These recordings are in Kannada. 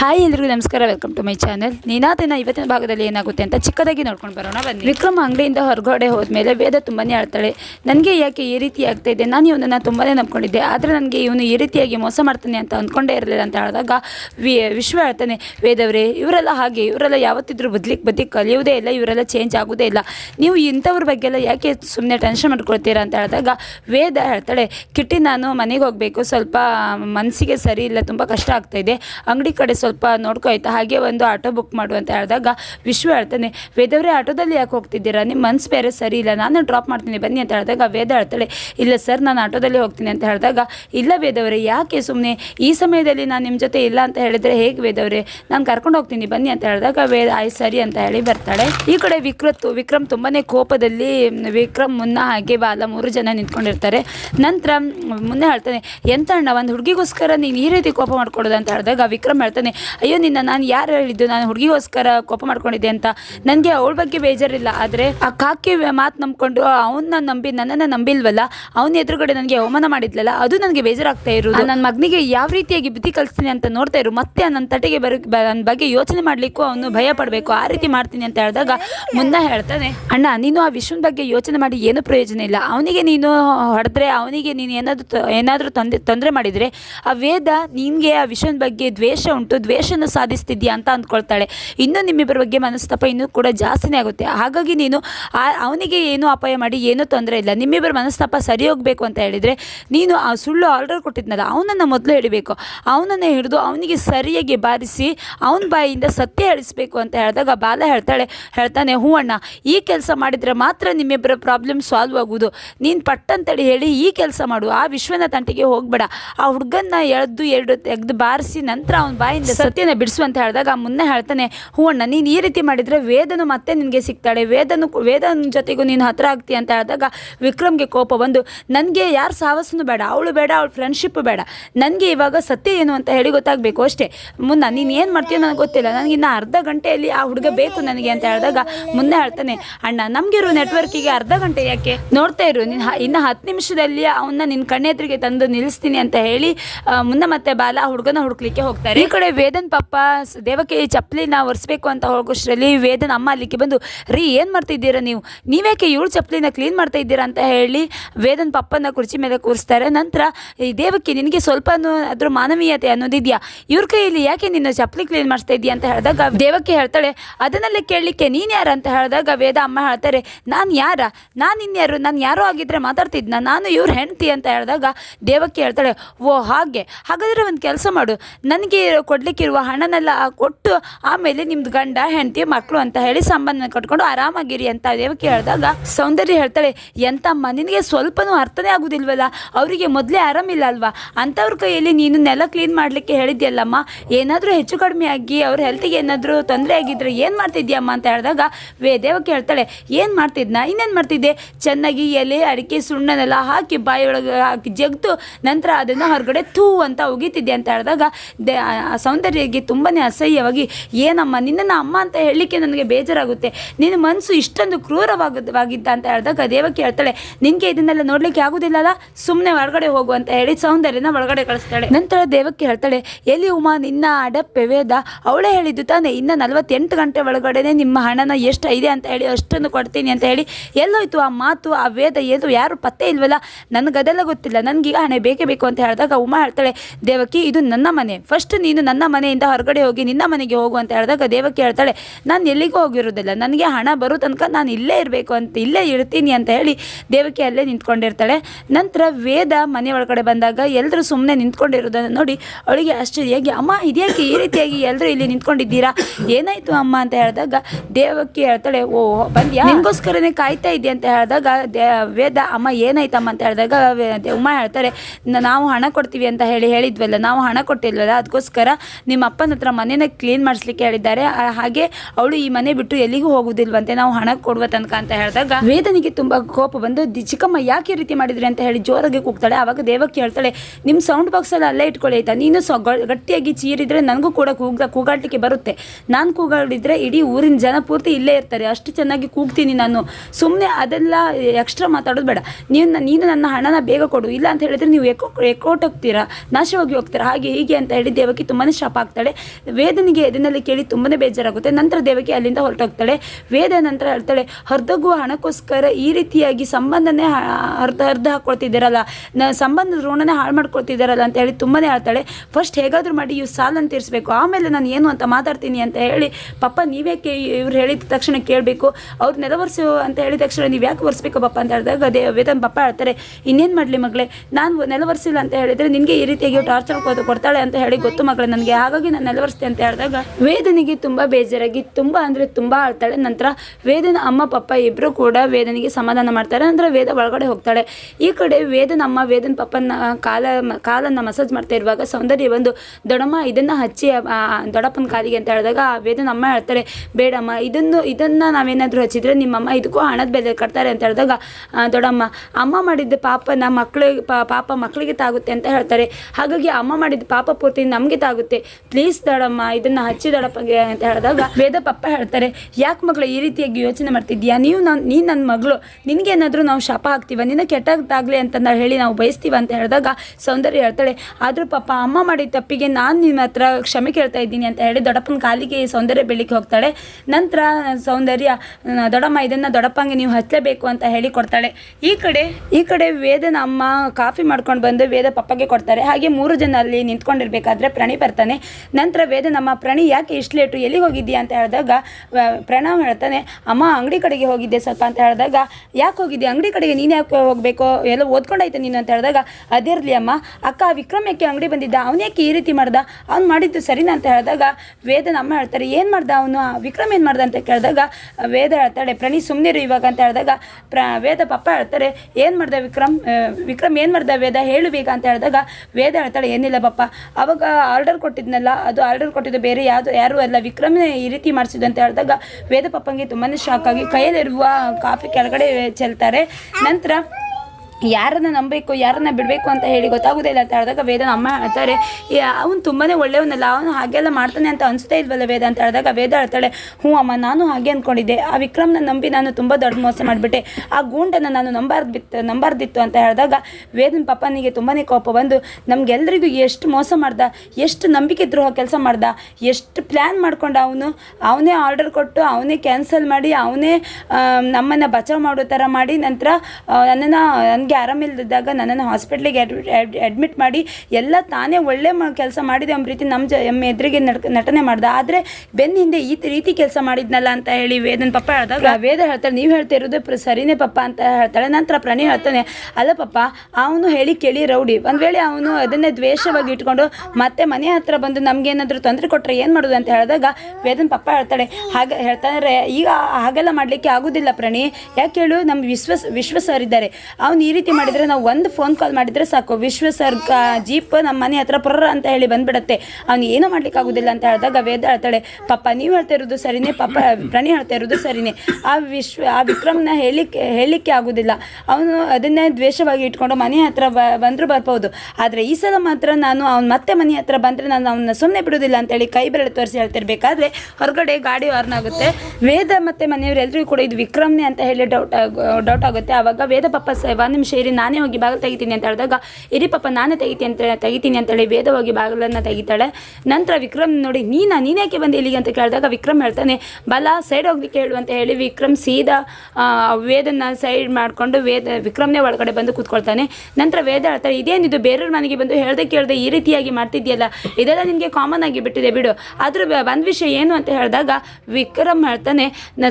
ಹಾಯ್ ಎಲ್ರಿಗೂ ನಮಸ್ಕಾರ ವೆಲ್ಕಮ್ ಟು ಮೈ ಚಾನಲ್ ನೀನಾದಿನ ಇವತ್ತಿನ ಭಾಗದಲ್ಲಿ ಏನಾಗುತ್ತೆ ಅಂತ ಚಿಕ್ಕದಾಗಿ ನೋಡ್ಕೊಂಡು ಬರೋಣ, ಬನ್ನಿ. ವಿಕ್ರಮ್ ಅಂಗಡಿಯಿಂದ ಹೊರಗಡೆ ಹೋದ್ಮೇಲೆ ವೇದ ತುಂಬಾ ಆಳ್ತಾಳೆ ನನಗೆ ಯಾಕೆ ಈ ರೀತಿ ಆಗ್ತಾ ಇದೆ? ನಾನು ಇವನನ್ನ ತುಂಬಾ ನಂಬ್ಕೊಂಡಿದ್ದೆ. ಆದರೆ ನನಗೆ ಇವನು ಈ ರೀತಿಯಾಗಿ ಮೋಸ ಮಾಡ್ತಾನೆ ಅಂತ ಅಂದ್ಕೊಂಡೇ ಇರಲಿಲ್ಲ ಅಂತ ಹೇಳಿದಾಗ ವಿ, ವಿಶ್ವ ಹೇಳ್ತಾನೆ, ವೇದವ್ರೆ, ಇವರೆಲ್ಲ ಹಾಗೆ, ಇವರೆಲ್ಲ ಯಾವತ್ತಿದ್ರು ಬದ್ಲಿಕ್ಕೆ ಬದ್ಲಿ ಕಲಿಯೋದೇ ಇಲ್ಲ, ಇವರೆಲ್ಲ ಚೇಂಜ್ ಆಗೋದೇ ಇಲ್ಲ. ನೀವು ಇಂಥವ್ರ ಬಗ್ಗೆ ಎಲ್ಲ ಯಾಕೆ ಸುಮ್ಮನೆ ಟೆನ್ಷನ್ ಮಾಡ್ಕೊಳ್ತೀರಾ? ಅಂತ ಹೇಳಿದಾಗ ವೇದ ಹೇಳ್ತಾಳೆ, ಕಿಟ್ಟಿ, ನಾನು ಮನೆಗೆ ಹೋಗಬೇಕು. ಸ್ವಲ್ಪ ಮನಸ್ಸಿಗೆ ಸರಿ ಇಲ್ಲ, ತುಂಬ ಕಷ್ಟ ಆಗ್ತಾ ಇದೆ. ಅಂಗಡಿ ಕಡೆ ನೋಡ್ಕೊ ಆಯ್ತಾ ಹಾಗೆ ಒಂದು ಆಟೋ ಬುಕ್ ಮಾಡು ಅಂತ ಹೇಳಿದಾಗ ವಿಶ್ವ ಹೇಳ್ತಾನೆ, ವೇದವ್ರೆ, ಆಟೋದಲ್ಲಿ ಯಾಕೆ ಹೋಗ್ತಿದ್ದೀರಾ? ನಿಮ್ಮ ಮನ್ಸು ಬೇರೆ ಸರಿ ಇಲ್ಲ. ನಾನು ಡ್ರಾಪ್ ಮಾಡ್ತೀನಿ. ಬನ್ನಿ ಅಂತ ಹೇಳಿದಾಗ ವೇದ ಹೇಳ್ತಾಳೆ, ಇಲ್ಲ ಸರ್, ನಾನು ಆಟೋದಲ್ಲಿ ಹೋಗ್ತೀನಿ ಅಂತ ಹೇಳಿದಾಗ, ಇಲ್ಲ ವೇದವ್ರೆ, ಯಾಕೆ ಸುಮ್ಮನೆ ಈ ಸಮಯದಲ್ಲಿ ನಾನು ನಿಮ್ಮ ಜೊತೆ ಇಲ್ಲ ಅಂತ ಹೇಳಿದರೆ ಹೇಗೆ ವೇದವ್ರೆ? ನಾನು ಕರ್ಕೊಂಡು ಹೋಗ್ತೀನಿ, ಬನ್ನಿ ಅಂತ ಹೇಳಿದಾಗ ವೇದ, ಆಯ್, ಸರಿ ಅಂತ ಹೇಳಿ ಬರ್ತಾಳೆ. ಈ ಕಡೆ ವಿಕ್ರತ್ತು ವಿಕ್ರಮ್ ತುಂಬಾ ಕೋಪದಲ್ಲಿ ವಿಕ್ರಮ್ ಮುನ್ನ ಹಾಗೆ ಬಾಲ ಮೂರು ಜನ ನಿಂತ್ಕೊಂಡಿರ್ತಾರೆ. ನಂತರ ಮುನ್ನ ಹೇಳ್ತಾನೆ, ಎಂತ ಅಣ್ಣ, ಒಂದು ಹುಡುಗಿಗೋಸ್ಕರ ನೀನು ಈ ರೀತಿ ಕೋಪ ಮಾಡ್ಕೊಳ್ಳೋದು ಅಂತ ಹೇಳಿದಾಗ ವಿಕ್ರಮ್ ಹೇಳ್ತಾನೆ ಅಯ್ಯೋ, ನಿನ್ನ ನಾನು ಯಾರು ಹೇಳಿದ್ದು? ನಾನು ಹುಡುಗಿಗೋಸ್ಕರ ಕೋಪ ಮಾಡ್ಕೊಂಡಿದ್ದೆ ಅಂತ. ನನಗೆ ಅವಳ ಬಗ್ಗೆ ಬೇಜಾರಿಲ್ಲ, ಆದರೆ ಆ ಕಾಕಿ ಮಾತು ನಂಬ್ಕೊಂಡು ಅವನ್ನ ನಂಬಿ, ನನ್ನನ್ನು ನಂಬಿಲ್ವಲ್ಲ, ಅವನ ಎದುರುಗಡೆ ನನಗೆ ಅವಮಾನ ಮಾಡಿದ್ಲಲ್ಲ, ಅದು ನನಗೆ ಬೇಜಾರಾಗ್ತಾ ಇರೋದು. ನನ್ನ ಮಗನಿಗೆ ಯಾವ ರೀತಿಯಾಗಿ ಬುದ್ಧಿ ಕಲಿಸ್ತೀನಿ ಅಂತ ನೋಡ್ತಾ ಇರು. ಮತ್ತೆ ನನ್ನ ತಟೆಗೆ ಬರ ನನ್ನ ಬಗ್ಗೆ ಯೋಚನೆ ಮಾಡಲಿಕ್ಕೂ ಅವನು ಭಯ ಪಡಬೇಕು. ಆ ರೀತಿ ಮಾಡ್ತೀನಿ ಅಂತ ಹೇಳಿದಾಗ ಮುನ್ನ ಹೇಳ್ತಾನೆ, ಅಣ್ಣ, ನೀನು ಆ ವಿಶ್ವನ ಬಗ್ಗೆ ಯೋಚನೆ ಮಾಡಿ, ಏನು ಪ್ರಯೋಜನ ಇಲ್ಲ. ಅವನಿಗೆ ನೀನು ಹೊಡೆದ್ರೆ, ಅವನಿಗೆ ನೀನು ಏನಾದರೂ ಏನಾದರೂ ತೊಂದರೆ ತೊಂದರೆ ಮಾಡಿದರೆ, ಆ ವೇದ ನಿನಗೆ ಆ ವಿಶ್ವನ ಬಗ್ಗೆ ದ್ವೇಷ ಉಂಟು ದ್ವೇಷನ ಸಾಧಿಸ್ತಿದ್ಯಾ ಅಂತ ಅಂದ್ಕೊಳ್ತಾಳೆ. ಇನ್ನೂ ನಿಮ್ಮಿಬ್ಬರ ಬಗ್ಗೆ ಮನಸ್ತಾಪ ಇನ್ನೂ ಕೂಡ ಜಾಸ್ತಿನೇ ಆಗುತ್ತೆ. ಹಾಗಾಗಿ ನೀನು ಅವನಿಗೆ ಏನು ಅಪಾಯ ಮಾಡಿ ಏನೂ ತೊಂದರೆ ಇಲ್ಲ. ನಿಮ್ಮಿಬ್ಬರ ಮನಸ್ತಾಪ ಸರಿ ಹೋಗಬೇಕು ಅಂತ ಹೇಳಿದರೆ ನೀನು ಆ ಸುಳ್ಳು ಆರ್ಡರ್ ಕೊಟ್ಟಿದ್ನಲ್ಲ, ಅವನನ್ನು ಮೊದಲು ಹಿಡಿಬೇಕು. ಅವನನ್ನು ಹಿಡಿದು ಅವನಿಗೆ ಸರಿಯಾಗಿ ಬಾರಿಸಿ ಅವನ ಬಾಯಿಯಿಂದ ಸತ್ಯ ಹೇಳಿಸ್ಬೇಕು ಅಂತ ಹೇಳಿದಾಗ ಬಾಲ ಹೇಳ್ತಾಳೆ, ಹೇಳ್ತಾನೆ, ಹ್ಞೂ ಅಣ್ಣ, ಈ ಕೆಲಸ ಮಾಡಿದರೆ ಮಾತ್ರ ನಿಮ್ಮಿಬ್ಬರ ಪ್ರಾಬ್ಲಮ್ ಸಾಲ್ವ್ ಆಗುವುದು. ನೀನು ಪಟ್ಟಂತೇಳಿ ಹೇಳಿ ಈ ಕೆಲಸ ಮಾಡು. ಆ ವಿಶ್ವನ ತಂಟಿಗೆ ಹೋಗಬೇಡ. ಆ ಹುಡುಗನ್ನ ಎಳೆದು ಎರಡು ತೆಗೆದು ಬಾರಿಸಿ ನಂತರ ಅವನ ಬಾಯಿಂದ ಸತ್ಯನ ಬಿಡಿಸು ಅಂತ ಹೇಳಿದಾಗ ಮುನ್ನೆ ಹೇಳ್ತಾನೆ, ಹೂವಣ್ಣ, ನೀನು ಈ ರೀತಿ ಮಾಡಿದರೆ ವೇದನು ಮತ್ತೆ ನಿನಗೆ ಸಿಗ್ತಾಳೆ. ವೇದನು ವೇದನ ಜೊತೆಗೂ ನೀನು ಹತ್ರ ಆಗ್ತೀಯ ಅಂತ ಹೇಳಿದಾಗ ವಿಕ್ರಮ್ಗೆ ಕೋಪ ಬಂದು, ನನಗೆ ಯಾರು ಸಾಹಸನೂ ಬೇಡ, ಅವಳು ಬೇಡ, ಅವಳು ಫ್ರೆಂಡ್ಶಿಪ್ ಬೇಡ. ನನಗೆ ಇವಾಗ ಸತ್ಯ ಏನು ಅಂತ ಹೇಳಿ ಗೊತ್ತಾಗಬೇಕು ಅಷ್ಟೇ. ಮುನ್ನ ನೀನು ಏನು ಮಾಡ್ತೀಯೋ ನನಗೆ ಗೊತ್ತಿಲ್ಲ. ನನಗೆ ಇನ್ನು ಅರ್ಧ ಗಂಟೆಯಲ್ಲಿ ಆ ಹುಡುಗ ಬೇಕು ನನಗೆ ಅಂತ ಹೇಳಿದಾಗ ಮುನ್ನೆ ಹೇಳ್ತಾನೆ, ಅಣ್ಣ, ನಮಗಿರೋ ನೆಟ್ವರ್ಕಿಗೆ ಅರ್ಧ ಗಂಟೆ ಯಾಕೆ? ನೋಡ್ತಾ ಇರು, ನೀನು ಇನ್ನು ಹತ್ತು ನಿಮಿಷದಲ್ಲಿ ಅವನ್ನ ನಿನ್ನ ಕಣ್ಣೆದ್ರಿಗೆ ತಂದು ನಿಲ್ಲಿಸ್ತೀನಿ ಅಂತ ಹೇಳಿ ಮುನ್ನ ಮತ್ತೆ ಬಾಲ ಹುಡುಗನ ಹುಡುಕ್ಲಿಕ್ಕೆ ಹೋಗ್ತಾರೆ. ಈ ಕಡೆ ವೇದನ್ ಪಪ್ಪ ದೇವಕ್ಕೆ ಚಪ್ಪಲಿನ ಒರೆಸ್ಬೇಕು ಅಂತ ಹೋಗೋಷ್ಟರಲ್ಲಿ ವೇದನ್ ಅಮ್ಮ ಅಲ್ಲಿಗೆ ಬಂದು, ರೀ, ಏನು ಮಾಡ್ತಿದ್ದೀರಾ ನೀವು? ನೀವೇಕೆ ಇವಳು ಚಪ್ಪಲಿನ ಕ್ಲೀನ್ ಮಾಡ್ತಾ ಇದ್ದೀರಾ? ಅಂತ ಹೇಳಿ ವೇದನ್ ಪಪ್ಪನ ಕುರ್ಚಿ ಮೇಲೆ ಕೂರಿಸ್ತಾರೆ. ನಂತರ, ಈ ದೇವಕ್ಕೆ ನಿನಗೆ ಸ್ವಲ್ಪ ಅದ್ರ ಮಾನವೀಯತೆ ಅನ್ನೋದಿದೆಯಾ? ಇವ್ರ ಕೈಯಲ್ಲಿ ಯಾಕೆ ನಿನ್ನ ಚಪ್ಪಲಿ ಕ್ಲೀನ್ ಮಾಡಿಸ್ತಾ ಇದೀಯ ಅಂತ ಹೇಳಿದಾಗ ದೇವಕ್ಕೆ ಹೇಳ್ತಾಳೆ, ಅದನ್ನೆಲ್ಲ ಕೇಳಲಿಕ್ಕೆ ನೀನು ಯಾರು? ಅಂತ ಹೇಳಿದಾಗ ವೇದ ಅಮ್ಮ ಹೇಳ್ತಾರೆ, ನಾನು ಯಾರ? ನಾನು ಇನ್ಯಾರು? ನಾನು ಯಾರೋ ಆಗಿದ್ದರೆ ಮಾತಾಡ್ತಿದ್ನ? ನಾನು ಇವ್ರ ಹೆಂಡ್ತಿ? ಅಂತ ಹೇಳಿದಾಗ ದೇವಕ್ಕೆ ಹೇಳ್ತಾಳೆ, ಓ, ಹಾಗೆ. ಹಾಗಾದರೆ ಒಂದು ಕೆಲಸ ಮಾಡು. ನನಗೆ ಕೊಡ್ಲಿಕ್ಕಿರುವ ಹಣನೆಲ್ಲ ಕೊಟ್ಟು ಆಮೇಲೆ ನಿಮ್ದು ಗಂಡ, ಹೆಂಡತಿ ಮಕ್ಕಳು ಅಂತ ಹೇಳಿ ಸಂಬಂಧ ಕಟ್ಕೊಂಡು ಆರಾಮಾಗಿರಿ ಅಂತ ದೇವಕ್ಕೆ ಹೇಳಿದಾಗ ಸೌಂದರ್ಯ ಹೇಳ್ತಾಳೆ ಎಂತ ನಿನಗೆ ಸ್ವಲ್ಪನೂ ಅರ್ಥನೇ ಆಗುದಿಲ್ವಲ್ಲ? ಅವರಿಗೆ ಮೊದಲೇ ಆರಾಮಿಲ್ಲ ಅಲ್ವಾ? ಅಂಥವ್ರ ಕೈಯಲ್ಲಿ ನೀನು ನೆಲ ಕ್ಲೀನ್ ಮಾಡಲಿಕ್ಕೆ ಹೇಳಿದ್ಯಲ್ಲಮ್ಮ? ಏನಾದರೂ ಹೆಚ್ಚು ಕಡಿಮೆ ಆಗಿ ಅವ್ರ ಹೆಲ್ತಿಗೆ ಏನಾದರೂ ತೊಂದರೆ ಆಗಿದ್ರೆ ಏನು ಮಾಡ್ತಿದ್ಯಮ್ಮ? ಅಂತ ಹೇಳಿದಾಗ ವೇ ದೇವಕ್ಕೆ ಹೇಳ್ತಾಳೆ ಏನು ಮಾಡ್ತಿದ್ನ? ಇನ್ನೇನು ಮಾಡ್ತಿದ್ದೆ? ಚೆನ್ನಾಗಿ ಎಲೆ, ಅಡಿಕೆ, ಸುಣ್ಣನೆಲ್ಲ ಹಾಕಿ ಬಾಯಿಯೊಳಗೆ ಹಾಕಿ ಜಗ್ದು ನಂತರ ಅದನ್ನು ಹೊರಗಡೆ ಥೂ ಅಂತ ಉಗಿತಿದ್ದೆ ಅಂತ ಹೇಳಿದಾಗ ದೇ ಸೌಂದರ್ಯಗೆ ತುಂಬಾ ಅಸಹ್ಯವಾಗಿ ಏನಮ್ಮ ನಿನ್ನನ್ನು ಅಮ್ಮ ಅಂತ ಹೇಳಲಿಕ್ಕೆ ನನಗೆ ಬೇಜಾರಾಗುತ್ತೆ. ನಿನ್ನ ಮನಸ್ಸು ಇಷ್ಟೊಂದು ಕ್ರೂರವಾಗವಾಗಿದ್ದ ಅಂತ ಹೇಳಿದಾಗ ದೇವಕ್ಕೆ ಹೇಳ್ತಾಳೆ ನಿನಗೆ ಇದನ್ನೆಲ್ಲ ನೋಡಲಿಕ್ಕೆ ಆಗೋದಿಲ್ಲಲ್ಲ? ಸುಮ್ಮನೆ ಹೊರಗಡೆ ಹೋಗು, ಅಂತ ಹೇಳಿ ಸೌಂದರ್ಯನ ಒಳಗಡೆ ಕಳಿಸ್ತಾಳೆ. ನಂತರ ದೇವಕ್ಕೆ ಹೇಳ್ತಾಳೆ ಎಲ್ಲಿ ಉಮಾ, ನಿನ್ನ ಅಡಪ್ಪೆ ವೇದ? ಅವಳೇ ಹೇಳಿದ್ದು ತಾನೇ, ಇನ್ನು ನಲವತ್ತೆಂಟು ಗಂಟೆ ಒಳಗಡೆನೆ ನಿಮ್ಮ ಹಣನ ಎಷ್ಟು ಇದೆ ಅಂತ ಹೇಳಿ, ಅಷ್ಟೊಂದು ಕೊಡ್ತೀನಿ ಅಂತ ಹೇಳಿ, ಎಲ್ಲೋಯ್ತು ಆ ಮಾತು, ಆ ವೇದ ಏನು ಯಾರು ಪತ್ತೆ ಇಲ್ವಲ್ಲ? ನನಗದೆಲ್ಲ ಗೊತ್ತಿಲ್ಲ, ನನಗೀಗ ಹಣ ಬೇಕೇ ಬೇಕು, ಅಂತ ಹೇಳಿದಾಗ ಉಮಾ ಹೇಳ್ತಾಳೆ, ದೇವಕಿ, ಇದು ನನ್ನ ಮನೆ. ಫಸ್ಟ್ ನೀನು ನನ್ನ ಮನೆಯಿಂದ ಹೊರಗಡೆ ಹೋಗಿ ನಿನ್ನ ಮನೆಗೆ ಹೋಗು ಅಂತ ಹೇಳಿದಾಗ ದೇವಕಿ ಹೇಳ್ತಾಳೆ ನಾನು ಎಲ್ಲಿಗೂ ಹೋಗಿರೋದಿಲ್ಲ ನನಗೆ ಹಣ ಬರೋ ತನಕ ನಾನು ಇಲ್ಲೇ ಇರಬೇಕು ಅಂತ, ಇಲ್ಲೇ ಇರ್ತೀನಿ ಅಂತ ಹೇಳಿ ದೇವಕಿ ಅಲ್ಲೇ ನಿಂತ್ಕೊಂಡಿರ್ತಾಳೆ. ನಂತರ ವೇದ ಮನೆ ಒಳಗಡೆ ಬಂದಾಗ ಎಲ್ಲರೂ ಸುಮ್ಮನೆ ನಿಂತ್ಕೊಂಡಿರೋದನ್ನು ನೋಡಿ ಅವಳಿಗೆ ಆಶ್ಚರ್ಯಾಗಿ ಅಮ್ಮ, ಇದ್ಯಾಕೆ ಈ ರೀತಿಯಾಗಿ ಎಲ್ಲರೂ ಇಲ್ಲಿ ನಿಂತ್ಕೊಂಡಿದ್ದೀರಾ? ಏನಾಯಿತು ಅಮ್ಮ? ಅಂತ ಹೇಳಿದಾಗ ದೇವಕ್ಕೆ ಹೇಳ್ತಾಳೆ, ಓ, ಬಂದ್ಯಾ? ನಿಮಗೋಸ್ಕರನೇ ಕಾಯ್ತಾ ಇದ್ದೆ ಅಂತ ಹೇಳಿದಾಗ ವೇದ, ಅಮ್ಮ, ಏನಾಯ್ತಮ್ಮ? ಅಂತ ಹೇಳಿದಾಗ ಉಮ್ಮ ಹೇಳ್ತಾರೆ ನಾವು ಹಣ ಕೊಡ್ತೀವಿ ಅಂತ ಹೇಳಿ ಹೇಳಿದ್ವಲ್ಲ, ನಾವು ಹಣ ಕೊಟ್ಟಿಲ್ವಲ್ಲ ಅದಕ್ಕೋಸ್ಕರ ನಿಮ್ಮ ಅಪ್ಪನ ಹತ್ರ ಮನೇನ ಕ್ಲೀನ್ ಮಾಡಿಸ್ಲಿಕ್ಕೆ ಹೇಳಿದ್ದಾರೆ. ಹಾಗೆ ಅವಳು ಈ ಮನೆ ಬಿಟ್ಟು ಎಲ್ಲಿಗೂ ಹೋಗುದಿಲ್ವಂತೆ. ನಾವು ಹಣ ಕೊಡುವ ತನಕ ಅಂತ ಹೇಳಿದಾಗ ವೇದನಿಗೆ ತುಂಬಾ ಕೋಪ ಬಂದು ಚಿಕ್ಕಮ್ಮ ಯಾಕೆ ರೀತಿ ಮಾಡಿದ್ರಿ? ಅಂತ ಹೇಳಿ ಜೋರಾಗಿ ಕೂಗ್ತಾಳೆ. ಆವಾಗ ದೇವಕ್ಕೆ ಹೇಳ್ತಾಳೆ ನಿಮ್ಮ ಸೌಂಡ್ ಬಾಕ್ಸ್ ಎಲ್ಲ ಅಲ್ಲೇ ಇಟ್ಕೊಳ್ಳಿ ಆಯ್ತಾ ನೀನು ಸೊ ಗಟ್ಟಿಯಾಗಿ ಚೀರಿದ್ರೆ ನನಗೂ ಕೂಡ ಕೂಗ ಕೂಗಾಡ್ಲಿಕ್ಕೆ ಬರುತ್ತೆ. ನಾನು ಕೂಗಾಡಿದ್ರೆ ಇಡೀ ಊರಿನ ಜನ ಪೂರ್ತಿ ಇಲ್ಲೇ ಇರ್ತಾರೆ. ಅಷ್ಟು ಚೆನ್ನಾಗಿ ಕೂಗ್ತೀನಿ ನಾನು. ಸುಮ್ಮನೆ ಅದೆಲ್ಲ ಎಕ್ಸ್ಟ್ರಾ ಮಾತಾಡೋದು ಬೇಡ. ನೀವು ನೀನು ನನ್ನ ಹಣನ ಬೇಗ ಕೊಡು. ಇಲ್ಲ ಅಂತ ಹೇಳಿದ್ರೆ ನೀವು ಎಕೋ, ಎಕೋಟ್ ಹೋಗ್ತೀರಾ? ನಾಶವಾಗಿ ಹೋಗ್ತೀರಾ? ಹಾಗೆ ಹೀಗೆ ಅಂತ ಹೇಳಿ ದೇವಕ್ಕೆ ತುಂಬಾ ಶಾಪ ಶಾಪ ಆಗ್ತಾಳೆ ವೇದನಿಗೆ ಎದೆನಲ್ಲಿ ಕೇಳಿ ತುಂಬನೇ ಬೇಜಾರಾಗುತ್ತೆ. ನಂತರ ದೇವಕಿ ಅಲ್ಲಿಂದ ಹೊರಟೋಗ್ತಾಳೆ. ವೇದ ನಂತರ ಹೇಳ್ತಾಳೆ, ಹರಿದಗುವ ಹಣಕ್ಕೋಸ್ಕರ ಈ ರೀತಿಯಾಗಿ ಸಂಬಂಧನೇ ಅರ್ಧ ಅರ್ಧ ಹಾಕ್ಕೊಳ್ತಿದ್ದೀರಲ್ಲ ನ, ಸಂಬಂಧದ ಋಣನೇ ಹಾಳು ಮಾಡ್ಕೊಳ್ತಿದ್ದಾರಲ್ಲ ಅಂತ ಹೇಳಿ ತುಂಬನೇ ಹೇಳ್ತಾಳೆ. ಫಸ್ಟ್ ಹೇಗಾದರೂ ಮಾಡಿ ಇವ್ರು ಸಾಲನ್ನು ತೀರಿಸ್ಬೇಕು. ಆಮೇಲೆ ನಾನು ಏನು ಅಂತ ಮಾತಾಡ್ತೀನಿ ಅಂತ ಹೇಳಿ, ಪಪ್ಪ, ನೀವ್ಯಾಕೆ ಇವ್ರು ಹೇಳಿದ ತಕ್ಷಣ ಕೇಳಬೇಕು? ಅವ್ರು ನೆಲವರ್ಸು ಅಂತ ಹೇಳಿದ ತಕ್ಷಣ ನೀವು ಯಾಕೆ ಒರೆಸ್ಬೇಕು ಪಪ್ಪ? ಅಂತ ಹೇಳಿದಾಗ ಅದೇ ವೇದನ್ ಪಪ್ಪ ಹೇಳ್ತಾರೆ, ಇನ್ನೇನು ಮಾಡಲಿ ಮಗಳೇ? ನಾನು ನೆಲವರ್ಸಿಲ್ಲ ಅಂತ ಹೇಳಿದರೆ ನಿನಗೆ ಈ ರೀತಿಯಾಗಿ ಟಾರ್ಚರ್ ಕೊಡ್ತಾಳೆ ಅಂತ ಹೇಳಿ ಗೊತ್ತು ಮಗಳೇ ನನಗೆ. ಹಾಗಾಗಿ ನಾನು ನೆಲವರ್ಸ್ತೆ ಅಂತ ಹೇಳಿದಾಗ ವೇದನಿಗೆ ತುಂಬ ಬೇಜಾರಾಗಿ, ತುಂಬ ಅಂದರೆ ತುಂಬ ಆಳ್ತಾಳೆ ನಂತರ ವೇದನ ಅಮ್ಮ, ಪಪ್ಪ ಇಬ್ಬರು ಕೂಡ ವೇದನಿಗೆ ಸಮಾಧಾನ ಮಾಡ್ತಾರೆ. ನಂತರ ವೇದ ಒಳಗಡೆ ಹೋಗ್ತಾಳೆ. ಈ ಕಡೆ ವೇದನ ಅಮ್ಮ, ವೇದನ ಪಪ್ಪನ ಕಾಲ, ಕಾಲನ್ನು ಮಸಾಜ್ ಮಾಡ್ತಾ ಇರುವಾಗ ಸೌಂದರ್ಯ ಒಂದು ದೊಡಮ್ಮ, ಇದನ್ನು ಹಚ್ಚಿ ದೊಡಪ್ಪನ ಕಾಲಿಗೆ ಅಂತ ಹೇಳಿದಾಗ ವೇದನ ಅಮ್ಮ ಹೇಳ್ತಾರೆ, ಬೇಡಮ್ಮ, ಇದನ್ನು ಇದನ್ನು ನಾವೇನಾದರೂ ಹಚ್ಚಿದ್ರೆ ನಿಮ್ಮಮ್ಮ ಇದಕ್ಕೂ ಹಣದ ಬೆಲೆ ಕಟ್ತಾರೆ ಅಂತ ಹೇಳಿದಾಗ ದೊಡಮ್ಮ, ಅಮ್ಮ ಮಾಡಿದ್ದ ಪಾಪನ ಮಕ್ಕಳಿಗೆ ಪಾಪ ಮಕ್ಕಳಿಗೆ ತಾಗುತ್ತೆ ಅಂತ ಹೇಳ್ತಾರೆ. ಹಾಗಾಗಿ ಅಮ್ಮ ಮಾಡಿದ ಪಾಪ ಪೂರ್ತಿ ನಮಗೆ ತಾಗುತ್ತೆ. ಪ್ಲೀಸ್ ದೊಡಮ್ಮ, ಇದನ್ನ ಹಚ್ಚಿ ದೊಡ್ಡಪ್ಪಗೆ ಅಂತ ಹೇಳಿದಾಗ ವೇದ ಪಪ್ಪ ಹೇಳ್ತಾರೆ, ಯಾಕೆ ಮಗಳು ಈ ರೀತಿಯಾಗಿ ಯೋಚನೆ ಮಾಡ್ತಿದ್ಯಾ? ನೀವು ನಾನು ನೀನು ನನ್ನ ಮಗಳು ನಿನಗೇನಾದರೂ ನಾವು ಶಾಪ ಹಾಕ್ತೀವ? ನಿನ್ನ ಕೆಟ್ಟದಾಗಲಿ ಅಂತ ನಾವು ಹೇಳಿ ನಾವು ಬಯಸ್ತೀವ ಅಂತ ಹೇಳಿದಾಗ ಸೌಂದರ್ಯ ಹೇಳ್ತಾಳೆ, ಆದರೂ ಪಾಪ ಅಮ್ಮ ಮಾಡಿದ ತಪ್ಪಿಗೆ ನಾನು ನಿಮ್ಮ ಹತ್ರ ಕ್ಷಮೆ ಕೇಳ್ತಾ ಇದ್ದೀನಿ ಅಂತ ಹೇಳಿ ದೊಡ್ಡಪ್ಪನ ಕಾಲಿಗೆ ಸೌಂದರ್ಯ ಬೆಳಿಗ್ಗೆ ಹೋಗ್ತಾಳೆ. ನಂತರ ಸೌಂದರ್ಯ ದೊಡ್ಡಮ್ಮ ಇದನ್ನು ದೊಡ್ಡಪ್ಪಂಗೆ ನೀವು ಹಚ್ಚಲೇಬೇಕು ಅಂತ ಹೇಳಿ ಕೊಡ್ತಾಳೆ. ಈ ಕಡೆ ಈ ಕಡೆ ವೇದನ ಅಮ್ಮ ಕಾಫಿ ಮಾಡ್ಕೊಂಡು ಬಂದು ವೇದ ಪಪ್ಪಗೆ ಕೊಡ್ತಾರೆ. ಹಾಗೆ ಮೂರು ಜನ ಅಲ್ಲಿ ನಿಂತ್ಕೊಂಡಿರ್ಬೇಕಾದ್ರೆ ಪ್ರಣಿ ಬರ್ತಾನೆ. ನಂತರ ವೇದನಮ್ಮ ಪ್ರಣಿ ಯಾಕೆ ಇಷ್ಟು ಲೇಟು ಎಲ್ಲಿಗೆ ಹೋಗಿದ್ದೀಯಾ? ಅಂತ ಹೇಳಿದಾಗ ಪ್ರಣವ್ ಹೇಳ್ತಾನೆ, ಅಮ್ಮ, ಅಂಗಡಿ ಕಡೆಗೆ ಹೋಗಿದ್ದೆ ಸ್ವಲ್ಪ, ಅಂತ ಹೇಳಿದಾಗ, ಯಾಕೆ ಹೋಗಿದ್ದೆ? ಅಂಗಡಿ ಕಡೆಗೆ ನೀನು ಯಾಕೆ ಹೋಗಬೇಕು? ಎಲ್ಲ ಓದ್ಕೊಂಡಾಯ್ತು ನೀನು? ಅಂತ ಹೇಳಿದಾಗ ಅದಿರಲಿ ಅಮ್ಮ, ಅಕ್ಕ ವಿಕ್ರಮ್ ಯಾಕೆ ಅಂಗಡಿ ಬಂದಿದ್ದ, ಅವನು ಯಾಕೆ ಈ ರೀತಿ ಮಾಡ್ದ? ಅವ್ನು ಮಾಡಿದ್ದು ಸರಿನಾ? ಅಂತ ಹೇಳಿದಾಗ, ವೇದ ನಮ್ಮ ಹೇಳ್ತಾರೆ, ಏನು ಮಾಡ್ದ ಅವನು? ವಿಕ್ರಮ್ ಏನು ಮಾಡ್ದ? ಅಂತ ಕೇಳಿದಾಗ, ವೇದ ಹೇಳ್ತಾಳೆ, ಪ್ರಣಿ ಸುಮ್ಮನಿರು ಇವಾಗ, ಅಂತ ಹೇಳಿದಾಗ, ಪ್ರ, ವೇದ ಪಪ್ಪ ಹೇಳ್ತಾರೆ, ಏನು ಮಾಡ್ದ ವಿಕ್ರಮ್? ವಿಕ್ರಮ್ ಏನು ಮಾಡ್ದ ವೇದ? ಹೇಳು ಬೇಗ, ಅಂತ ಹೇಳಿದಾಗ, ವೇದ ಹೇಳ್ತಾಳೆ, ಏನಿಲ್ಲ ಪಪ್ಪ, ಅವಾಗ ಆರ್ಡರ್ ಕೊಟ್ಟಿದ್ನಲ್ಲ ಅದು ಆರ್ಡರ್ ಕೊಟ್ಟಿದ್ದು ಬೇರೆ ಯಾವುದು ಯಾರು ಅಲ್ಲ. ವಿಕ್ರಮ್ನೇ ಈ ರೀತಿ ಮಾಡಿಸಿದ್ದು ಅಂತ ಹೇಳಿದಾಗ ವೇದ ಪಪ್ಪಂಗೆ ತುಂಬಾ ಶಾಕ್ ಆಗಿ ಕೈಯಲ್ಲಿರುವ ಕಾಫಿ ಕೆಳಗಡೆ ಚೆಲ್ತಾರೆ. ನಂತರ ಯಾರನ್ನ ನಂಬಬೇಕು ಯಾರನ್ನ ಬಿಡಬೇಕು ಅಂತ ಹೇಳಿ ಗೊತ್ತಾಗೋದಿಲ್ಲ ಅಂತ ಹೇಳಿದಾಗ ವೇದನ ಅಮ್ಮ ಹೇಳ್ತಾರೆ ಅವನು ತುಂಬಾ ಒಳ್ಳೆಯವನಲ್ಲ, ಅವನು ಹಾಗೆಲ್ಲ ಮಾಡ್ತಾನೆ ಅಂತ ಅನಿಸ್ತಾ ಇಲ್ವಲ್ಲ ವೇದ ಅಂತ ಹೇಳಿದಾಗ ವೇದ ಹೇಳ್ತಾಳೆ, ಹ್ಞೂ ಅಮ್ಮ, ನಾನು ಹಾಗೆ ಅಂದ್ಕೊಂಡಿದ್ದೆ ಆ ವಿಕ್ರಮ್ನ ನಂಬಿ ನಾನು ತುಂಬ ದೊಡ್ಡ ಮೋಸ ಮಾಡಿಬಿಟ್ಟೆ. ಆ ಗೂಂಡನ್ನು ನಾನು ನಂಬಾರ್ದು ಬಿತ್ತು ನಂಬಾರ್ದಿತ್ತು ಅಂತ ಹೇಳಿದಾಗ ವೇದನ ಪಪ್ಪನಿಗೆ ತುಂಬಾ ಕೋಪ ಬಂದು ನಮಗೆಲ್ಲರಿಗೂ ಎಷ್ಟು ಮೋಸ ಮಾಡ್ದ, ಎಷ್ಟು ನಂಬಿಕೆ ದ್ರೋಹ ಕೆಲಸ ಮಾಡ್ದ, ಎಷ್ಟು ಪ್ಲ್ಯಾನ್ ಮಾಡ್ಕೊಂಡ ಅವನು, ಅವನೇ ಆರ್ಡರ್ ಕೊಟ್ಟು, ಅವನೇ ಕ್ಯಾನ್ಸಲ್ ಮಾಡಿ, ಅವನೇ ನಮ್ಮನ್ನು ಬಚಾವ್ ಮಾಡೋ ಥರ ಮಾಡಿ, ನಂತರ ನನ್ನನ್ನು ನನಗೆ ಆರಾಮಿಲ್ಲದಿದ್ದಾಗ ನನ್ನನ್ನು ಹಾಸ್ಪಿಟ್ಲಿಗೆ ಅಡ್ಮಿಟ್ ಮಾಡಿ ಎಲ್ಲ ತಾನೇ ಒಳ್ಳೆ ಕೆಲಸ ಮಾಡಿದೆ ಎಂಬ ರೀತಿ ನಮ್ಮ ಜ ನಮ್ಮ ಎದುರಿಗೆ ನಟನೆ ಮಾಡ್ದ. ಆದರೆ ಬೆನ್ನ ಹಿಂದೆ ಈ ರೀತಿ ಕೆಲಸ ಮಾಡಿದ್ನಲ್ಲ ಅಂತ ಹೇಳಿ ವೇದನ ಪಪ್ಪ ಹೇಳ್ದಾಗ ವೇದ ಹೇಳ್ತಾಳೆ, ನೀವು ಹೇಳ್ತಾ ಇರೋದು ಸರಿನೇ ಪಪ್ಪ ಅಂತ ಹೇಳ್ತಾಳೆ. ನಂತರ ಪ್ರಣಿ ಹೇಳ್ತಾನೆ, ಅಲ್ಲ ಪಪ್ಪ, ಅವನು ಹೇಳಿ ಕೇಳಿ ರೌಡಿ. ಒಂದು ವೇಳೆ ಅವನು ಅದನ್ನೇ ದ್ವೇಷವಾಗಿ ಇಟ್ಕೊಂಡು ಮತ್ತೆ ಮನೆ ಹತ್ರ ಬಂದು ನಮಗೇನಾದರೂ ತೊಂದರೆ ಕೊಟ್ಟರೆ ಏನು ಮಾಡೋದು ಅಂತ ಹೇಳಿದಾಗ ವೇದನ್ ಪಪ್ಪ ಹೇಳ್ತಾಳೆ, ಹಾಗೆ ಹೇಳ್ತಾರೆ ಈಗ ಹಾಗೆಲ್ಲ ಮಾಡಲಿಕ್ಕೆ ಆಗೋದಿಲ್ಲ ಪ್ರಣಿ. ಯಾಕೆ ಹೇಳು ನಮ್ಮ ವಿಶ್ವ ವಿಶ್ವ ಸರ್ ಇದ್ದಾರೆ. ಅವ್ನು ಈ ರೀತಿ ಮಾಡಿದರೆ ನಾವು ಒಂದು ಫೋನ್ ಕಾಲ್ ಮಾಡಿದರೆ ಸಾಕು. ವಿಶ್ವ ಸರ್ ಜೀಪ್ ನಮ್ಮ ಮನೆ ಹತ್ರ ಪರ್ರ ಅಂತ ಹೇಳಿ ಬಂದ್ಬಿಡತ್ತೆ. ಅವ್ನು ಏನೂ ಮಾಡ್ಲಿಕ್ಕೆ ಆಗೋದಿಲ್ಲ ಅಂತ ಹೇಳಿದಾಗ ವೇದ ಹೇಳ್ತಾಳೆ ಪಪ್ಪ ನೀವು ಹೇಳ್ತಾ ಇರೋದು ಸರಿನೇ? ಪಾಪ, ಪ್ರಣಿ ಹೇಳ್ತಾ ಇರೋದು ಸರಿನೇ? ಆ ವಿಶ್ವ, ಆ ವಿಕ್ರಮ್ನ ಹೇಳಿಕ್ಕೆ ಹೇಳಲಿಕ್ಕೆ ಆಗೋದಿಲ್ಲ. ಅವನು ಅದನ್ನೇ ದ್ವೇಷವಾಗಿ ಇಟ್ಕೊಂಡು ಮನೆ ಹತ್ರ ಬಂದರೂ ಬರ್ಬೋದು. ಆದರೆ ಈ ಸಲ ಮಾತ್ರ ನಾನು ಅವ್ನು ಮತ್ತೆ ಮನೆ ಹತ್ರ ಬಂದರೆ ನಾನು ಅವನ್ನ ಸುಮ್ಮನೆ ಬಿಡೋದಿಲ್ಲ ಅಂತೇಳಿ ಕೈ ಬೆರಳು ತೋರಿಸಿ ಹೇಳ್ತಿರ್ಬೇಕಾದ್ರೆ ಹೊರಗಡೆ ಗಾಡಿ ವಾರ್ನ್ ಆಗುತ್ತೆ. ವೇದ ಮತ್ತು ಮನೆಯವರು ಎಲ್ಲರಿಗೂ ಕೂಡ ಇದು ವಿಕ್ರಮ್ನೇ ಅಂತ ಹೇಳಿ ಡೌಟ್ ಡೌಟ್ ಆಗುತ್ತೆ. ಆವಾಗ ವೇದ ಪಪ್ಪ ಸ ಒಂದು ನಿಮಿಷ ಇರಿ ನಾನೇ ಹೋಗಿ ಬಾಗಿಲು ತೆಗಿತೀನಿ ಅಂತ ಹೇಳಿದಾಗ, ಇರಿ ಪಾಪ, ನಾನೇ ತೆಗಿತೀನಿ ಅಂತ ತೆಗಿತೀನಿ ಅಂತೇಳಿ ವೇದ ಹೋಗಿ ಬಾಗಿಲನ್ನು ತೆಗಿತಾಳೆ. ನಂತರ ವಿಕ್ರಮ್ ನೋಡಿ, ನೀನಾ ನೀನೇಕೆ ಬಂದು ಇಲ್ಲಿಗೆ? ಅಂತ ಕೇಳಿದಾಗ ವಿಕ್ರಮ್ ಹೇಳ್ತಾನೆ, ಬಲ ಸೈಡ್ ಹೋಗ್ಲಿಕ್ಕೆ ಹೇಳು ಅಂತ ಹೇಳಿ ವಿಕ್ರಮ್ ಸೀದಾ ವೇದನ ಸೈಡ್ ಮಾಡಿಕೊಂಡು ವೇದ, ವಿಕ್ರಮ್ನೇ ಒಳಗಡೆ ಬಂದು ಕೂತ್ಕೊಳ್ತಾನೆ. ನಂತರ ವೇದ ಹೇಳ್ತಾರೆ ಇದೇನಿದು ಬೇರೆಯವ್ರ ಮನೆಗೆ ಬಂದು ಹೇಳ್ದೆ ಕೇಳ್ದೆ ಈ ರೀತಿಯಾಗಿ ಮಾಡ್ತಿದ್ಯಲ್ಲ, ಇದೆಲ್ಲ ನಿನಗೆ ಕಾಮನ್ ಆಗಿ ಬಿಟ್ಟಿದೆ ಬಿಡು. ಆದ್ರೆ ಬಂದ ವಿಷಯ ಏನು? ಅಂತ ಹೇಳಿದಾಗ ವಿಕ್ರಮ್ ಹೇಳ್ತಾನೆ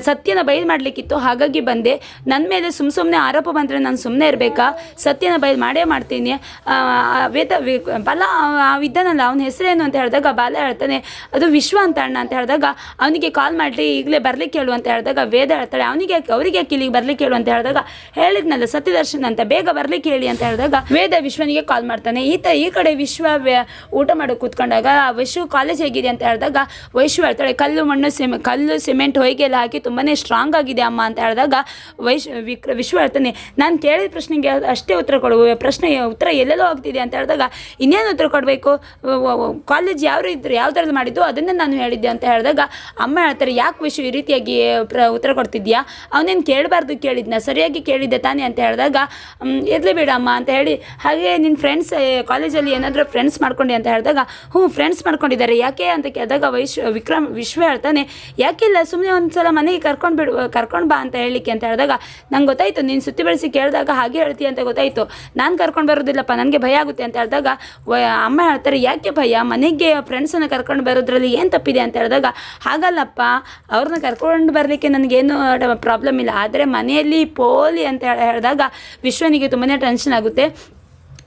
ಸತ್ಯನ ಬಯಲು ಮಾಡಲಿಕ್ಕಿತ್ತು, ಹಾಗಾಗಿ ಬಂದೆ. ನನ್ನ ಮೇಲೆ ಸುಮ್ಮ ಸುಮ್ಮನೆ ಆರೋಪ ಬಂದರೆ ನಾನು ಸುಮ್ಮನೆ ಇರಬೇಕಾ. ಸತ್ಯನ ಬಯಲು ಮಾಡೇ ಮಾಡ್ತೀನಿ. ವೇದ ಬಲ ಇದ್ದಾನಲ್ಲ ಅವನ ಹೆಸರೇನು ಅಂತ ಹೇಳಿದಾಗ ಬಾಲ ಹೇಳ್ತಾನೆ. ಅದು ವಿಶ್ವ ಅಂತ ಅಣ್ಣ ಅಂತ ಹೇಳಿದಾಗ ಅವನಿಗೆ ಕಾಲ್ ಮಾಡಲಿ, ಈಗಲೇ ಬರ್ಲಿಕ್ಕೆ ಹೇಳು ಅಂತ ಹೇಳಿದಾಗ ವೇದ ಹೇಳ್ತಾಳೆ. ಅವನಿಗೆ, ಅವರಿಗೆ ಇಲ್ಲಿಗೆ ಬರ್ಲಿಕ್ಕೆ ಹೇಳು ಅಂತ ಹೇಳಿದಾಗ ಹೇಳಿದ್ನಲ್ಲ, ಸತ್ಯದರ್ಶನ್ ಅಂತ, ಬೇಗ ಬರ್ಲಿಕ್ಕೆ ಹೇಳಿ ಅಂತ ಹೇಳಿದಾಗ ವೇದ ವಿಶ್ವನಿಗೆ ಕಾಲ್ ಮಾಡ್ತಾನೆ. ಈತ ಈ ಕಡೆ ವಿಶ್ವ ಊಟ ಮಾಡೋ ಕೂತ್ಕೊಂಡಾಗ ವಿಶ್ವ ಕಾಲೇಜ್ ಹೇಗಿದೆ ಅಂತ ಹೇಳಿದಾಗ ವೈಶ್ವ ಹೇಳ್ತಾಳೆ, ಕಲ್ಲು, ಮಣ್ಣು, ಸಿಮೆ, ಕಲ್ಲು, ಸಿಮೆಂಟ್ ಹೊಯ್ಗೆ ಎಲ್ಲ ಹಾಕಿ ತುಂಬಾನೇ ಸ್ಟ್ರಾಂಗ್ ಆಗಿದೆ ಅಮ್ಮ ಅಂತ ಹೇಳಿದಾಗ ವೈಶ್ ವಿಕ್ರ ವಿಶ್ವ ಹೇಳ್ತಾನೆ, ನಾನು ಕೇಳಿದ ಪ್ರಶ್ನೆ ಪ್ರಶ್ನೆಗೆ ಅಷ್ಟೇ ಉತ್ತರ ಕೊಡುವ ಪ್ರಶ್ನೆ, ಉತ್ತರ ಎಲ್ಲೆಲ್ಲೋ ಹೋಗ್ತಿದೆ ಅಂತ ಹೇಳಿದಾಗ ಇನ್ನೇನು ಉತ್ತರ ಕೊಡಬೇಕು? ಕಾಲೇಜ್ ಯಾವ ರೀತಿ, ಯಾವ ಥರದ್ದು ಮಾಡಿದ್ದು? ಅದನ್ನು ನಾನು ಹೇಳಿದ್ದೆ ಅಂತ ಹೇಳಿದಾಗ ಅಮ್ಮ ಹೇಳ್ತಾರೆ, ಯಾಕೆ ವಿಷಯ ಈ ರೀತಿಯಾಗಿ ಪ್ರ, ಉತ್ತರ ಕೊಡ್ತಿದ್ಯಾ? ಅವನೇನು ಕೇಳಬಾರ್ದು ಕೇಳಿದ್ನ, ಸರಿಯಾಗಿ ಕೇಳಿದ್ದೆ ತಾನೇ ಅಂತ ಹೇಳಿದಾಗ ಇರಲಿ ಅಮ್ಮ ಅಂತ ಹೇಳಿ, ಹಾಗೆ ನಿನ್ನ ಫ್ರೆಂಡ್ಸ್ ಕಾಲೇಜಲ್ಲಿ ಏನಾದರೂ ಫ್ರೆಂಡ್ಸ್ ಮಾಡ್ಕೊಂಡೆ ಅಂತ ಹೇಳಿದಾಗ, ಹ್ಞೂ ಫ್ರೆಂಡ್ಸ್ ಮಾಡ್ಕೊಂಡಿದ್ದಾರೆ, ಯಾಕೆ? ಅಂತ ಕೇಳಿದಾಗ ವೈಶ್, ವಿಕ್ರಮ್, ವಿಶ್ವ ಹೇಳ್ತಾನೆ, ಯಾಕಿಲ್ಲ ಸುಮ್ಮನೆ ಒಂದು ಸಲ ಮನೆಗೆ ಕರ್ಕೊಂಡು ಬಿಡು ಕರ್ಕೊಂಡು ಬಾ ಅಂತ ಹೇಳಲಿಕ್ಕೆ ಅಂತ ಹೇಳಿದಾಗ, ನಂಗೆ ಗೊತ್ತಾಯಿತು, ನೀನು ಸುತ್ತಿ ಬೆಳೆಸಿ ಕೇಳಿದಾಗ ಹಾಗೆ ಹೇಳ್ತೀಯ ಅಂತ ಗೊತ್ತಾಯಿತು. ನಾನು ಕರ್ಕೊಂಡು ಬರೋದಿಲ್ಲಪ್ಪ, ನನಗೆ ಭಯ ಆಗುತ್ತೆ ಅಂತ ಹೇಳಿದಾಗ ಅಮ್ಮ ಹೇಳ್ತಾರೆ, ಯಾಕೆ ಭಯ? ಮನೆಗೆ ಫ್ರೆಂಡ್ಸನ್ನು ಕರ್ಕೊಂಡು ಬರೋದ್ರಲ್ಲಿ ಏನು ತಪ್ಪಿದೆ? ಅಂತ ಹೇಳಿದಾಗ, ಹಾಗಲ್ಲಪ್ಪ ಅವ್ರನ್ನ ಕರ್ಕೊಂಡು ಬರಲಿಕ್ಕೆ ನನಗೇನು ಪ್ರಾಬ್ಲಮ್ ಇಲ್ಲ. ಆದರೆ ಮನೆಯಲ್ಲಿ ಪೋಲಿ ಅಂತ ಹೇಳಿದಾಗ ವಿಶ್ವನಿಗೆ ತುಂಬಾ ಟೆನ್ಷನ್ ಆಗುತ್ತೆ.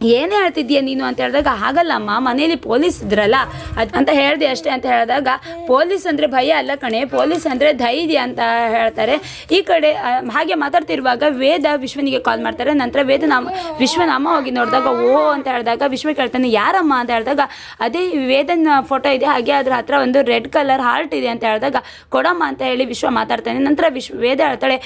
ಏನೇ ಹೇಳ್ತಿದ್ದೀಯ ನೀನು ಅಂತ ಹೇಳಿದಾಗ ಹಾಗಲ್ಲಮ್ಮ ಮನೇಲಿ ಪೊಲೀಸ್ ಇದ್ರಲ್ಲ? ಅದು ಅಂತ ಹೇಳಿದೆ ಅಷ್ಟೇ ಅಂತ ಹೇಳಿದಾಗ, ಪೊಲೀಸ್ ಅಂದರೆ ಭಯ ಅಲ್ಲ ಕಣೆ, ಪೊಲೀಸ್ ಅಂದರೆ ಧೈರ್ಯ ಅಂತ ಹೇಳ್ತಾರೆ. ಈ ಕಡೆ ಹಾಗೆ ಮಾತಾಡ್ತಿರುವಾಗ ವೇದ ವಿಶ್ವನಿಗೆ ಕಾಲ್ ಮಾಡ್ತಾರೆ. ನಂತರ ವೇದ ನಾಮ ವಿಶ್ವನ ಅಮ್ಮ ಹೋಗಿ ನೋಡಿದಾಗ, ಓ ಅಂತ ಹೇಳಿದಾಗ, ವಿಶ್ವ ಕೇಳ್ತಾನೆ, ಯಾರಮ್ಮ? ಅಂತ ಹೇಳಿದಾಗ, ಅದೇ ವೇದನ ಫೋಟೋ ಇದೆ, ಹಾಗೆ ಅದ್ರ ಹತ್ರ ಒಂದು ರೆಡ್ ಕಲರ್ ಹಾರ್ಟ್ ಇದೆ ಅಂತ ಹೇಳಿದಾಗ, ಕೊಡಮ್ಮ ಅಂತ ಹೇಳಿ ವಿಶ್ವ ಮಾತಾಡ್ತಾನೆ. ನಂತರ ವಿಶ್ವ ವೇದ ಹೇಳ್ತಾಳೆ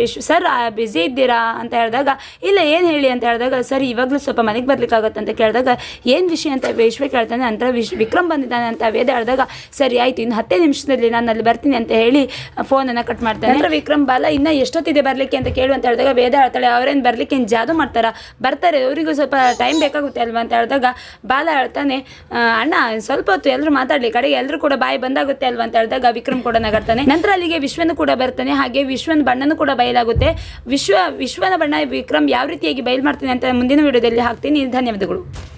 ವಿಶ್ವ ಸರ್ ಬ್ಯುಸಿ ಇದ್ದೀರಾ? ಅಂತ ಹೇಳಿದಾಗ, ಇಲ್ಲ, ಏನು ಹೇಳಿ? ಅಂತ ಹೇಳಿದಾಗ, ಸರ್, ಇವಾಗಲೂ ಸ್ವಲ್ಪ ಮನೆಗೆ ಬರ್ಲಿಕ್ಕಾಗತ್ತೆ ಅಂತ ಕೇಳಿದಾಗ ಏನು ವಿಷಯ? ಅಂತ ವಿಶ್ವ ಕೇಳ್ತಾನೆ. ನಂತರ ವಿಶ್ ವಿಕ್ರಮ್ ಬಂದಿದ್ದಾನೆ ಅಂತ ವೇದ ಹೇಳಿದಾಗ ಸರಿ ಆಯಿತು ಇನ್ನು ಹತ್ತೇ ನಿಮಿಷದಲ್ಲಿ ನಾನು ಅಲ್ಲಿ ಬರ್ತೀನಿ ಅಂತ ಹೇಳಿ ಫೋನನ್ನು ಕಟ್ ಮಾಡ್ತಾನೆ. ನಂತರ ವಿಕ್ರಮ್ ಬಾಲ ಇನ್ನು ಎಷ್ಟೊತ್ತಿದೆ ಬರಲಿಕ್ಕೆ? ಅಂತ ಕೇಳು ಅಂತ ಹೇಳಿದಾಗ ವೇದ ಹೇಳ್ತಾಳೆ ಅವ್ರೇನು ಬರ್ಲಿಕ್ಕೆ ಏನು ಜಾದು ಮಾಡ್ತಾರಾ? ಬರ್ತಾರೆ ಅವರಿಗೂ ಸ್ವಲ್ಪ ಟೈಮ್ ಬೇಕಾಗುತ್ತೆ ಅಲ್ವಾ? ಅಂತ ಹೇಳಿದಾಗ ಬಾಲ ಹೇಳ್ತಾನೆ ಅಣ್ಣ ಸ್ವಲ್ಪ ಹೊತ್ತು ಎಲ್ಲರೂ ಮಾತಾಡಲಿ ಕಡೆಗೆ ಎಲ್ಲರೂ ಕೂಡ ಬಾಯಿ ಬಂದಾಗುತ್ತೆ ಅಲ್ವಾ? ಅಂತ ಹೇಳಿದಾಗ ವಿಕ್ರಮ್ ಕೂಡ ನಗರ್ತಾನೆ ನಂತರ ಅಲ್ಲಿಗೆ ವಿಶ್ವನು ಕೂಡ ಬರ್ತಾನೆ ಹಾಗೆ ವಿಶ್ವನ ಬಣ್ಣನೂ ಕೂಡ ಬಯಲಾಗುತ್ತೆ. ವಿಶ್ವ ವಿಶ್ವನ ಬಣ್ಣ ವಿಕ್ರಮ್ ಯಾವ ರೀತಿಯಾಗಿ ಬಯಲು ಮಾಡ್ತಾನೆ ಅಂತ ಮುಂದಿನ ವಿಡಿಯೋದಲ್ಲಿ ಹಾಕ್ತೀನಿ ಧನ್ಯವಾದಗಳು